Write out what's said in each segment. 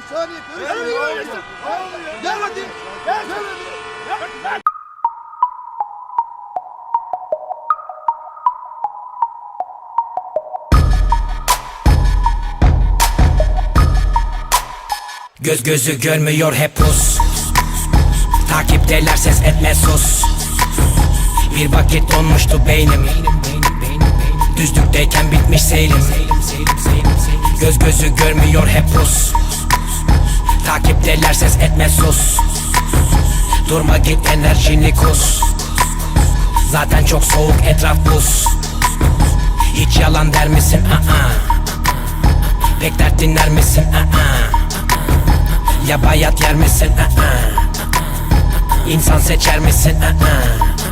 saniye karışma. Gel hadi. Gel. Hadi. Göz gözü görmüyor hep pus. Takipteler ses etme sus. Bir vakit donmuştu beynim. Düzlükteyken bitmiş seyrim. Göz gözü görmüyor hep pus Takipteler ses etme sus Durma git enerjini kus Zaten çok soğuk etraf buz Hiç yalan der misin? Aa. Pek dert dinler misin? Aa. Ya bayat yer misin? Aa. İnsan seçer misin? Aa.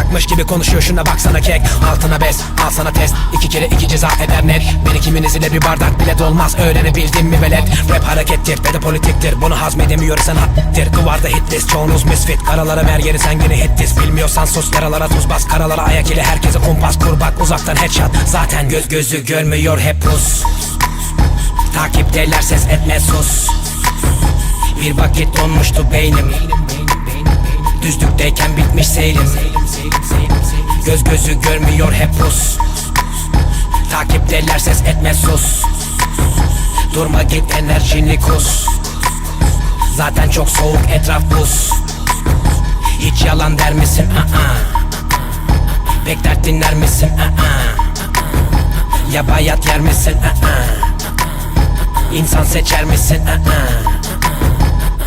anlayacakmış gibi konuşuyor. Şuna baksana kek Altına bez. Al sana test. İki kere iki ceza eder net. Beni kiminiz ile bir bardak bile dolmaz. Öğrenebildin mi velet? Rap harekettir ve de politiktir. Bunu hazmedemiyorsan hattir Duvarda hit list çoğunuz misfit. Karalara ver yeri sen yine hit list Bilmiyorsan sus yaralara tuz bas. Karalara ayak ile herkese kumpas kur bak uzaktan headshot. Zaten göz gözü görmüyor hep pus. Takipteler ses etme sus. Bir vakit donmuştu beynim Düzlükteyken bitmiş seyrim Göz gözü görmüyor hep pus Takipteler ses etme sus Durma git enerjini kus Zaten çok soğuk etraf buz Hiç yalan der misin? Aa. Pek dert dinler misin? Aa. Ya bayat yer misin? Aa. İnsan seçer misin? Aa.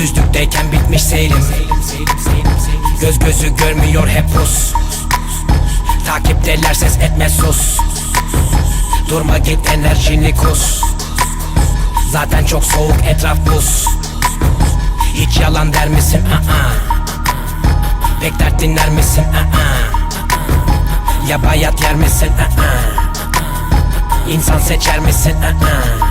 Düzlükteyken bitmiş seyrim Göz gözü görmüyor hep pus Takipteler ses etme sus Durma git enerjini kus Zaten çok soğuk etraf buz Hiç yalan der misin? Aa. Pek dert dinler misin? Aa. Ya bayat yer misin? Aa. İnsan seçer misin? Aa.